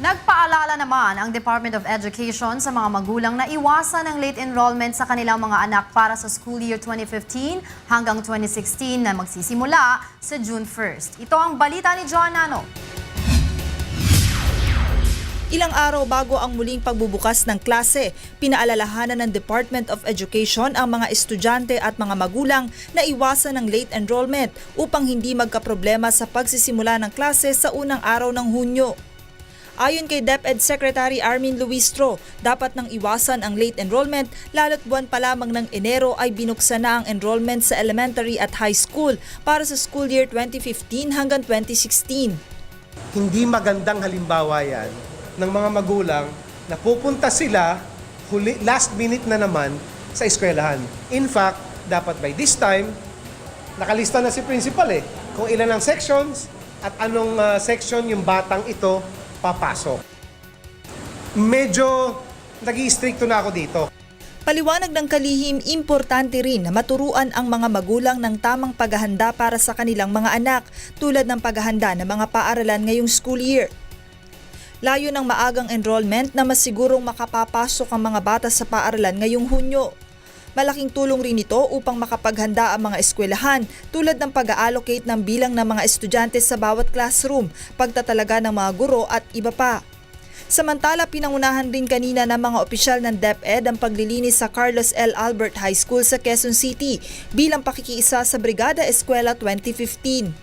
Nagpaalala naman ang Department of Education sa mga magulang na iwasan ang late enrollment sa kanilang mga anak para sa school year 2015 hanggang 2016 na magsisimula sa June 1st. Ito ang balita ni John Nano. Ilang araw bago ang muling pagbubukas ng klase, pinaalalahanan ng Department of Education ang mga estudyante at mga magulang na iwasan ang late enrollment upang hindi magkaproblema sa pagsisimula ng klase sa unang araw ng Hunyo. Ayon kay DepEd Secretary Armin Luistro, dapat nang iwasan ang late enrollment lalo't buwan pa lamang ng Enero ay binuksan na ang enrollment sa elementary at high school para sa school year 2015 hanggang 2016. hindi magandang halimbawa yan ng mga magulang na pupunta sila huli, last minute na naman sa eskwelahan. In fact, dapat by this time, nakalista na si principal eh, kung ilan ang sections at anong ah, section yung batang ito papasok. Medyo nag stricto na ako dito. Paliwanag ng kalihim, importante rin na maturuan ang mga magulang ng tamang paghahanda para sa kanilang mga anak tulad ng paghahanda ng mga paaralan ngayong school year. Layo ng maagang enrollment na masigurong makapapasok ang mga bata sa paaralan ngayong Hunyo. Malaking tulong rin ito upang makapaghanda ang mga eskwelahan tulad ng pag-allocate ng bilang ng mga estudyante sa bawat classroom, pagtatalaga ng mga guro at iba pa. Samantala, pinangunahan rin kanina ng mga opisyal ng DepEd ang paglilinis sa Carlos L. Albert High School sa Quezon City bilang pakikiisa sa Brigada Eskwela 2015.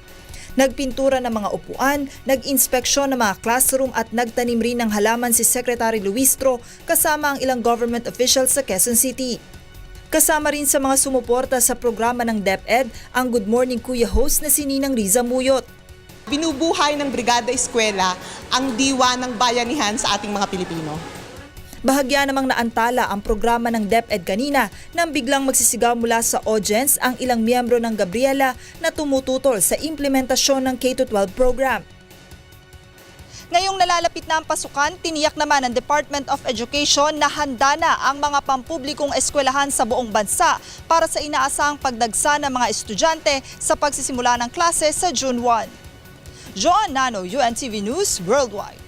Nagpintura ng mga upuan, nag-inspeksyon ng mga classroom at nagtanim rin ng halaman si Secretary Luistro kasama ang ilang government officials sa Quezon City. Kasama rin sa mga sumuporta sa programa ng DepEd ang Good Morning Kuya host na si Ninang Riza Muyot. binubuhay ng Brigada Eskwela ang diwa ng bayanihan sa ating mga Pilipino. Bahagya namang naantala ang programa ng DepEd kanina nang biglang magsisigaw mula sa audience ang ilang miyembro ng Gabriela na tumututol sa implementasyon ng K-12 program. Ngayong nalalapit na ang pasukan, tiniyak naman ng Department of Education na handa na ang mga pampublikong eskwelahan sa buong bansa para sa inaasahang pagdagsa ng mga estudyante sa pagsisimula ng klase sa June 1. Joan Nano, UNTV News Worldwide.